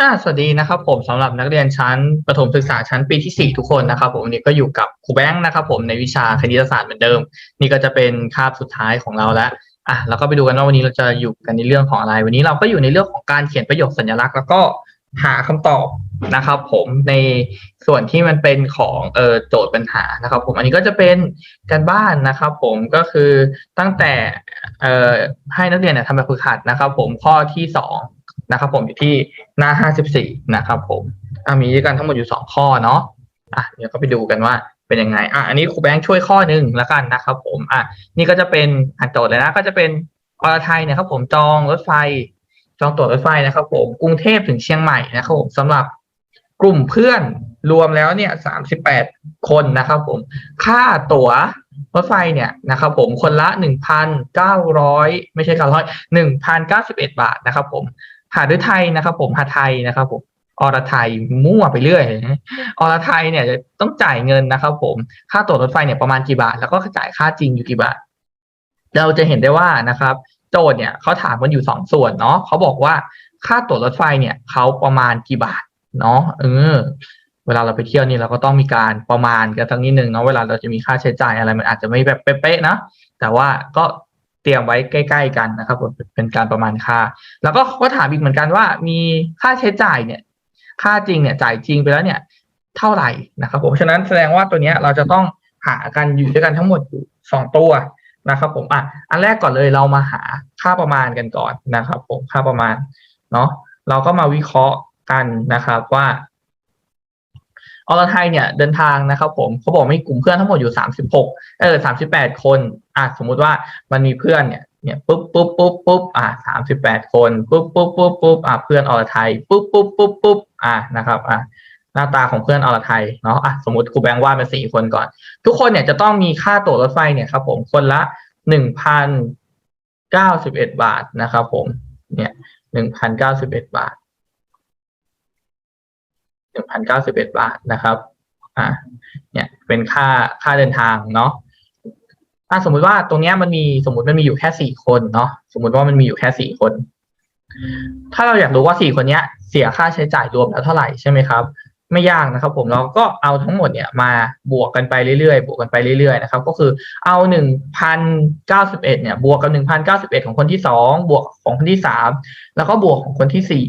อ่าสวัสดีนะครับผมสำหรับนักเรียนชั้นประถมศึกษาชั้นปีที่ 4 ทุกคนนะครับผมวันนี้ก็อยู่กับครูแบงค์นะครับผมในวิชาคณิตศาสตร์เหมือนเดิม นี่ก็จะเป็นคาบสุดท้ายของเราแล้วอะแล้วก็ไปดูกันว่าวันนี้เราจะอยู่กันในเรื่องของอะไร วันนี้เราก็อยู่ในเรื่องของการเขียนประโยคสัญลักษณ์ แล้วก็หาคำตอบนะครับผมในส่วนที่มันเป็นของเอ่อโจทย์ปัญหานะครับ ผมอันนี้ก็จะเป็นการบ้านนะครับ ผมก็คือตั้งแต่เอ่อให้นักเรียนเนี่ยทำแบบฝึกหัดนะครับ ผมข้อที่สอง นะครับผมอยู่ที่หน้าห้าสิบสี่นะครับผมมีด้วยกันทั้งหมดอยู่สองข้อเนาะอะเดี๋ยวก็ไปดูกันว่าเป็นยังไงอะอันนี้ครูแบงค์ช่วยข้อหนึ่งแล้วกันนะครับผมอะนี่ก็จะเป็นอ่านโจทย์เลยนะก็จะเป็นอรไทยเนี่ยครับผมจองรถไฟ จองตั๋วรถไฟนะครับผมกรุงเทพถึงเชียงใหม่นะครับผมสำหรับกลุ่มเพื่อนรวมแล้วเนี่ยสามสิบแปดคนนะครับผม ค่าตั๋วรถไฟเนี่ยนะครับผมคนละหนึ่งพันเก้าร้อยไม่ใช่เก้าร้อยหนึ่งพันเก้าสิบเอ็ดบาทนะครับผม หาด้วยไทยนะครับ ผมหาไทยนะครับผมอรไทยมั่วไปเรื่อยอรไทยเนี่ยจะต้องจ่ายเงินนะครับ ผมค่าตั๋วรถไฟเนี่ยประมาณกี่บาท แล้วก็จ่ายค่าจริงอยู่กี่บาท เราจะเห็นได้ว่านะครับ โจทย์เนี่ยเขาถามกันอยู่สองส่วนเนาะเขาบอกว่าค่าตั๋วรถไฟเนี่ยเขาประมาณกี่บาทเนาะเออเวลาเราไปเที่ยวนี่เราก็ต้องมีการประมาณกันทั้งนิดนึงเนาะเวลาเราจะมีค่าใช้จ่ายอะไรมันอาจจะไม่แบบเป๊ะๆนะแต่ว่าก็เต รียมไว้ใกล้ ๆ กันนะครับผมเป็นการประมาณค่า แล้วก็ก็ถามอีกเหมือนกันว่า มีค่าใช้จ่ายเนี่ย ค่าจริงเนี่ยจ่ายจริงไปแล้วเนี่ยเท่าไหร่นะครับผมฉะนั้นแสดงว่าตัวเนี้ยเราจะต้องหากันอยู่ด้วยกันทั้งหมดอยู่สองตัวนะครับผมอะอันแรกก่อนเลยเรามาหาค่าประมาณกันก่อนนะครับ ผมค่าประมาณเนาะเราก็มาวิเคราะห์กันนะครับว่า อรไทยเนี่ยเดินทางนะครับผมเขาบอกมีกลุ่มเพื่อนทั้งหมดอยู่สามสิบหกเออสามสิบแปดคนอะสมมุติว่ามันมีเพื่อนเนี่ยเนี่ยปุ๊บปุ๊บปุ๊บปุ๊บอะสามสิบแปดคนปุ๊บปุ๊บปุ๊บปุ๊บอะเพื่อนอรไทยปุ๊บปุ๊บปุ๊บปุ๊บอะนะครับอะหน้าตาของเพื่อนอรไทยเนาะอะสมมติครูแบงค์วาดเป็นสี่คนก่อน ทุกคนเนี่ยจะต้องมีค่าตั๋วรถไฟเนี่ยครับผมคนละหนึ่งพันเก้าสิบเอ็ดบาทนะครับผมเนี่ยหนึ่งพันเก้าสิบเอ็ดบาท นึ่งพันเก้าสิบเอ็ดบาทนะครับอ่าเนี่ยเป็นค่าค่าเดินทางเนาะอ่าสมมุติว่าตรงเนี้ยมันมีสมมติมันมีอยู่แค่สี่คนเนาะสมมติว่ามันมีอยู่แค่สี่คน ถ้าเราอยากรู้ว่าสี่คนเนี้ย เสียค่าใช้จ่ายรวมแล้วเท่าไหร่ใช่ไหมครับ ไม่ยากนะครับ ผมเราก็เอาทั้งหมดเนี่ยมาบวกกันไปเรื่อยๆบวกกันไปเรื่อยๆนะครับ ก็คือเอาหนึ่งพันเก้าสิบเอ็ดเนี่ย บวกกับหนึ่งพันเก้าสิบเอ็ดของคนที่สองบวกของคนที่สามแล้วก็บวกของคนที่สี่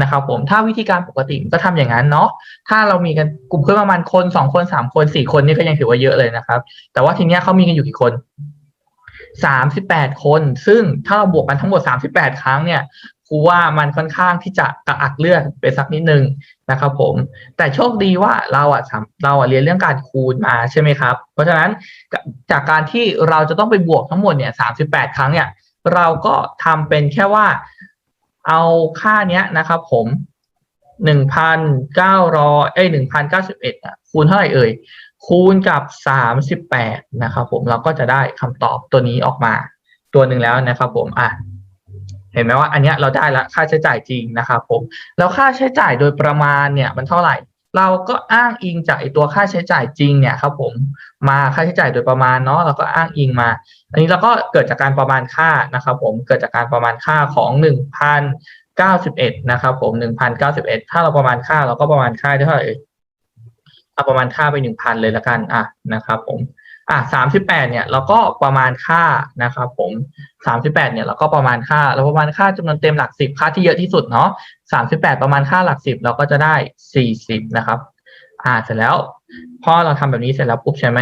นะครับผมถ้าวิธีการปกติก็ทำอย่างนั้นเนาะถ้าเรามีกันกลุ่มเพื่อนประมาณคนสองคนสามคนสี่คนนี่ก็ยังถือว่าเยอะเลยนะครับ แต่ว่าทีเนี้ยเขามีกันอยู่กี่คนสามสิบแปดคน ซึ่งถ้าเราบวกกันทั้งหมดสามสิบแปดครั้งเนี่ยครูว่ามันค่อนข้างที่จะกระอักเลือดไปสักนิดนึงนะครับผม แต่โชคดีว่าเราอะเราอะเรียนเรื่องการคูณมาใช่ไหมครับ เพราะฉะนั้นจากการที่เราจะต้องไปบวกทั้งหมดเนี่ยสามสิบแปดครั้งเนี่ย เราก็ทำเป็นแค่ว่า เอาค่าเนี้ยนะครับผมหนึ่งพันเก้าร้อยเอ้ยหนึ่งพันเก้าสิบเอ็ดคูณเท่าไหร่เอ่ย คูณกับสามสิบแปดนะครับผมเราก็จะได้คำตอบตัวนี้ออกมา ตัวหนึ่งแล้วนะครับผมอะเห็นไหมว่าอันเนี้ยเราได้ละค่าใช้จ่ายจริงนะครับผมแล้วค่าใช้จ่ายโดยประมาณเนี่ยมันเท่าไหร่ เราก็อ้างอิงจากไอตัวค่าใช้จ่ายจริงเนี่ยครับผมมาค่าใช้จ่ายโดยประมาณเนาะเราก็อ้างอิงมา อันนี้เราก็เกิดจากการประมาณค่านะครับผมเกิดจากการประมาณค่าของหนึ่งพันเก้าสิบเอ็ดนะครับผมหนึ่งพันเก้าสิบเอ็ดถ้าเราประมาณค่าเราก็ประมาณค่าได้เท่าไหร่เอาประมาณค่าไปหนึ่งพันเลยละกันอะนะครับผม อะสามสิบแปดเนี่ยเราก็ประมาณค่านะครับผมสามสิบแปดเนี่ยเราก็ประมาณค่าเราประมาณค่าจำนวนเต็มหลักสิบค่าที่เยอะที่สุดเนาะสามสิบแปดประมาณค่าหลักสิบเราก็จะได้สี่สิบนะครับ อ่าเสร็จแล้วพอเราทำแบบนี้เสร็จแล้วปุ๊บใช่ไหม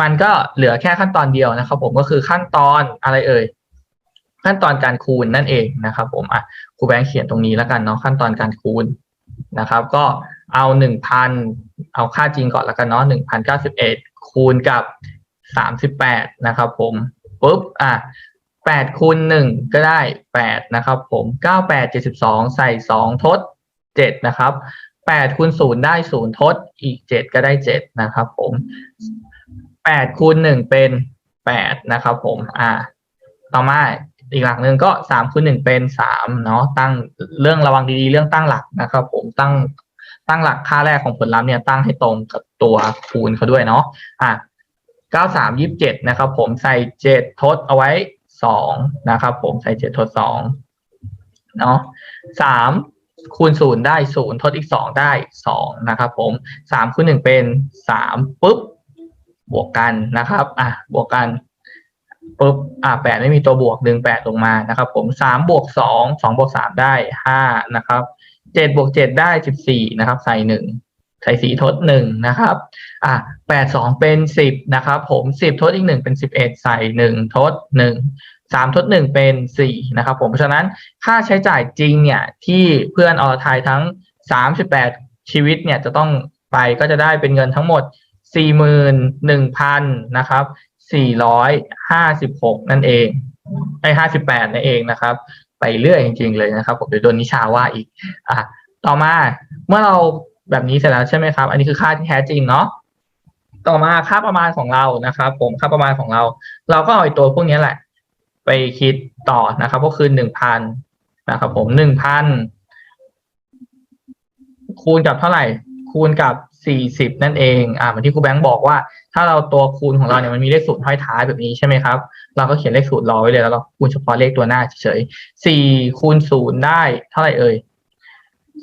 มันก็เหลือแค่ขั้นตอนเดียวนะครับ ผมก็คือขั้นตอนอะไรเอ่ยขั้นตอนการคูณนั่นเองนะครับ ผมอะครูแบงค์เขียนตรงนี้แล้วกันเนาะขั้นตอนการคูณนะครับ ก็ เอาหนึ่งพันเอาค่าจริงก่อนแล้วกันเนาะหนึ่งพันเก้าสิบเอ็ดคูณกับสามสิบแปดนะครับผมปุ๊บอะแปดคูณหนึ่งก็ได้แปดนะครับผมเก้าแปดเจ็ดสิบสองใส่สองทดเจ็ดนะครับแปดคูณศูนย์ได้ศูนย์ทดอีกเจ็ดก็ได้เจ็ดนะครับผมแปดคูณหนึ่งเป็นแปดนะครับผมอ่าต่อมาอีกหลักหนึ่งก็สามคูณหนึ่งเป็นสามเนาะตั้งเรื่องระวังดีๆ เรื่องตั้งหลักนะครับ ผมตั้ง ตั้งหลักค่าแรกของผลลัพธ์เนี่ยตั้งให้ตรงกับตัวคูณเขาด้วยเนาะอะเก้าสามยี่สิบเจ็ดนะครับ ผมใส่เจ็ดทดเอาไว้สองนะครับ ผมใส่เจ็ดทดสองเนาะสามคูณศูนย์ได้ศูนย์ทดอีกสองได้สองนะครับผมสามคูณหนึ่งเป็นสามปุ๊บบวกกันนะครับ อะบวกกันปุ๊บอะแปดไม่มีตัวบวกดึงแปดลงมานะครับ ผมสามบวกสองสองบวกสามได้ห้านะครับ เจ็ดบวกเจ็ดได้สิบสี่นะครับ ใส่หนึ่งใส่สี่ทดหนึ่งนะครับ อะแปดสองเป็นสิบนะครับ ผมสิบทดอีกหนึ่งเป็นสิบเอ็ดใส่หนึ่งทดหนึ่งสามทดหนึ่งเป็นสี่นะครับ ผมเพราะฉะนั้นค่าใช้จ่ายจริงเนี่ยที่เพื่อนอรไทยทั้งสามสิบแปดชีวิตเนี่ยจะต้องไปก็จะได้เป็นเงินทั้งหมดสี่หมื่นหนึ่งพันนะครับสี่ร้อยห้าสิบหกนั่นเองไอ้ห้าสิบแปดนั่นเองนะครับ ไปเรื่อยจริง ๆ เลยนะครับผมเดี๋ยวโดนนิชาว่าอีกอะต่อมาเมื่อเราแบบนี้เสร็จแล้วใช่ไหมครับ อันนี้คือค่าที่แท้จริงเนาะต่อมาค่าประมาณของเรานะครับผมค่าประมาณของเรา เราก็เอาไอ้ตัวพวกนี้แหละ ไปคิดต่อนะครับ ก็คือหนึ่งพันนะครับผมหนึ่งพันคูณกับเท่าไหร่ คูณกับ สี่สิบนั่นเอง อ่าเหมือนที่ครูแบงค์บอกว่า ถ้าเราตัวคูณของเราเนี่ยมันมีเลขศูนย์ห้อยท้ายแบบนี้ใช่ไหมครับ เราก็เขียนเลขศูนย์รอไว้เลยแล้วเราคูณเฉพาะเลขตัวหน้าเฉยๆสี่คูณศูนย์ได้เท่าไหร่เอ่ย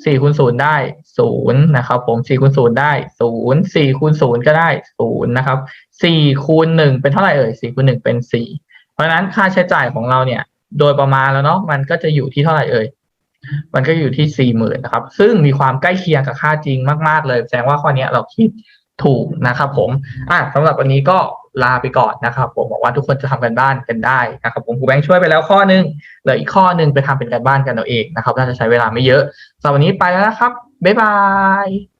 สี่คูณศูนย์ได้ศูนย์นะครับผมสี่คูณศูนย์ได้ศูนย์สี่คูณศูนย์ก็ได้ศูนย์นะครับสี่คูณหนึ่งเป็นเท่าไหร่เอ่ยสี่คูณหนึ่งเป็นสี่เพราะฉะนั้นค่าใช้จ่ายของเราเนี่ย โดยประมาณแล้วเนาะมันก็จะอยู่ที่เท่าไหร่เอ่ย มันก็อยู่ที่สี่หมื่นนะครับ ซึ่งมีความใกล้เคียงกับค่าจริงมาก ๆ เลยแสดงว่าข้อนี้เราคิดถูกนะครับผมอะสำหรับวันนี้ก็ลาไปก่อนนะครับผมบอกว่าทุกคนจะทำกันบ้านกันได้นะครับผมครูแบงค์ช่วยไปแล้วข้อหนึงเหลืออีกข้อหนึงไปทำเป็นการบ้านกันเอาเองนะครับน่าจะใช้เวลาไม่เยอะสำหรับวันนี้ไปแล้วนะครับบ๊ายบาย